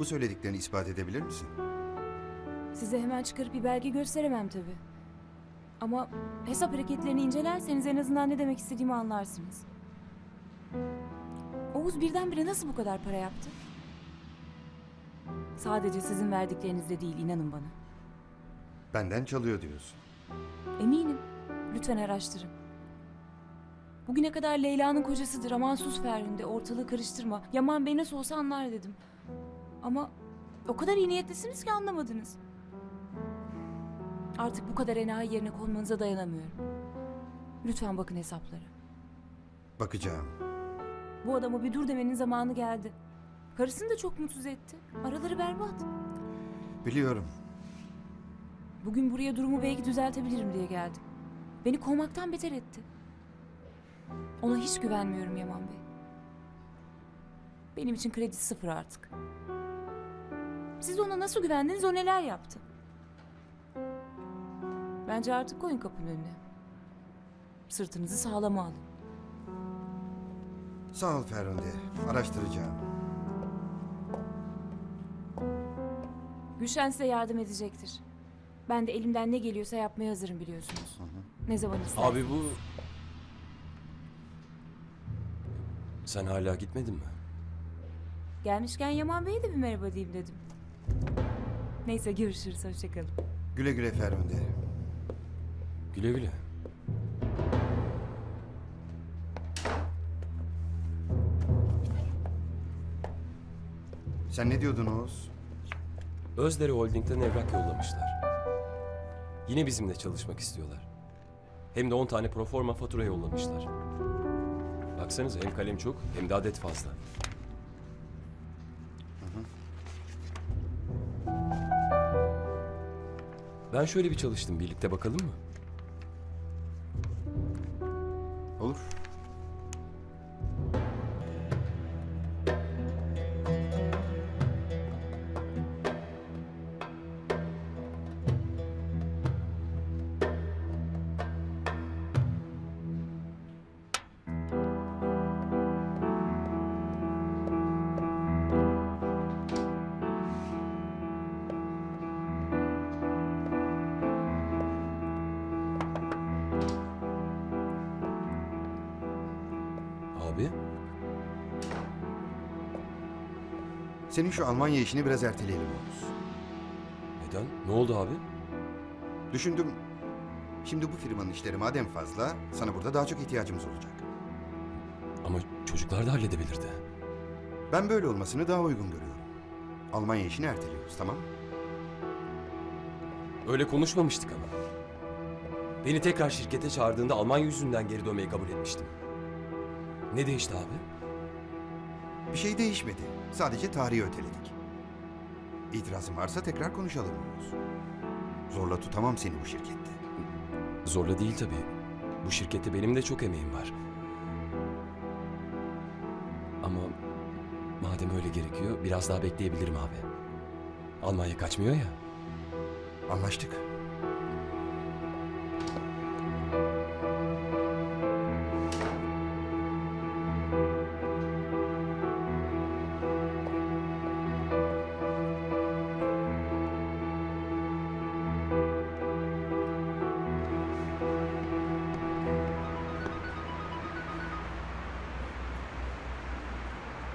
Bu söylediklerini ispat edebilir misin? Size hemen çıkarıp bir belge gösteremem tabii. Ama hesap hareketlerini incelerseniz en azından ne demek istediğimi anlarsınız. Oğuz birdenbire nasıl bu kadar para yaptı? Sadece sizin verdiklerinizde değil inanın bana. Benden çalıyor diyorsun. Eminim. Lütfen araştırın. Bugüne kadar Leyla'nın kocasıdır. Aman sus Ferhunde ortalığı karıştırma. Yaman Bey nasıl olsa anlar dedim. Ama o kadar iyi niyetlisiniz ki anlamadınız. Artık bu kadar enayi yerine konmanıza dayanamıyorum. Lütfen bakın hesaplara. Bakacağım. Bu adama bir dur demenin zamanı geldi. Karısını da çok mutsuz etti. Araları berbat. Biliyorum. Bugün buraya durumu belki düzeltebilirim diye geldim. Beni kovmaktan beter etti. Ona hiç güvenmiyorum Yaman Bey. Benim için kredisi sıfır artık. Siz ona nasıl güvendiniz, o neler yaptı? Bence artık koyun kapının önüne. Sırtınızı sağlama alın. Sağ ol Ferhunde. Araştıracağım. Gülşen size yardım edecektir. Ben de elimden ne geliyorsa yapmaya hazırım biliyorsunuz. Ne zaman isterseniz. Abi bu... Sen hala gitmedin mi? Gelmişken Yaman Bey'e de bir merhaba diyeyim dedim. Neyse görüşürüz, hoşçakalın. Güle güle Ferhunde. Güle güle. Sen ne diyordun Oğuz? Özdere Holding'den evrak yollamışlar. Yine bizimle çalışmak istiyorlar. Hem de 10 tane proforma fatura yollamışlar. Baksanıza hem kalem çok hem de adet fazla. Ben şöyle bir çalıştım. Birlikte bakalım mı? Abi? Senin şu Almanya işini biraz erteleyelim Oğuz. Neden? Ne oldu abi? Düşündüm. Şimdi bu firmanın işleri madem fazla, sana burada daha çok ihtiyacımız olacak. Ama çocuklar da halledebilirdi. Ben böyle olmasını daha uygun görüyorum. Almanya işini erteliyoruz, tamam mı? Öyle konuşmamıştık ama. Beni tekrar şirkete çağırdığında Almanya yüzünden geri dönmeyi kabul etmiştim. Ne değişti abi? Bir şey değişmedi. Sadece tarihi öteledik. İtirazın varsa tekrar konuşalım Oğuz. Zorla tutamam seni bu şirkette. Zorla değil tabii. Bu şirkette benim de çok emeğim var. Ama madem öyle gerekiyor biraz daha bekleyebilirim abi. Almanya kaçmıyor ya. Anlaştık.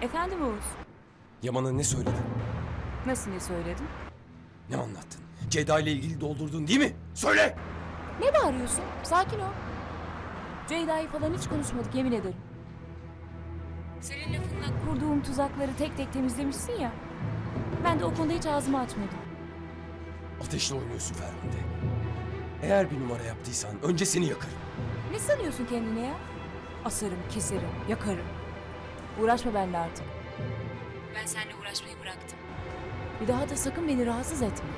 Efendim Oğuz, Yaman'a ne söyledin? nasıl ne söyledim? Ne anlattın? Ceyda ile ilgili doldurdun değil mi? Söyle! Ne bağırıyorsun? Sakin ol. Ceyda'yı falan hiç konuşmadık yemin ederim. Senin lafınla kurduğum tuzakları tek tek temizlemişsin ya. Ben de o konuda hiç ağzımı açmadım. Ateşle oynuyorsun Ferhunde. Eğer bir numara yaptıysan önce seni yakarım. Ne sanıyorsun kendine ya? Asarım, keserim, yakarım. Uğraşma benimle artık. Ben seninle uğraşmayı bıraktım. Bir daha da sakın beni rahatsız etme.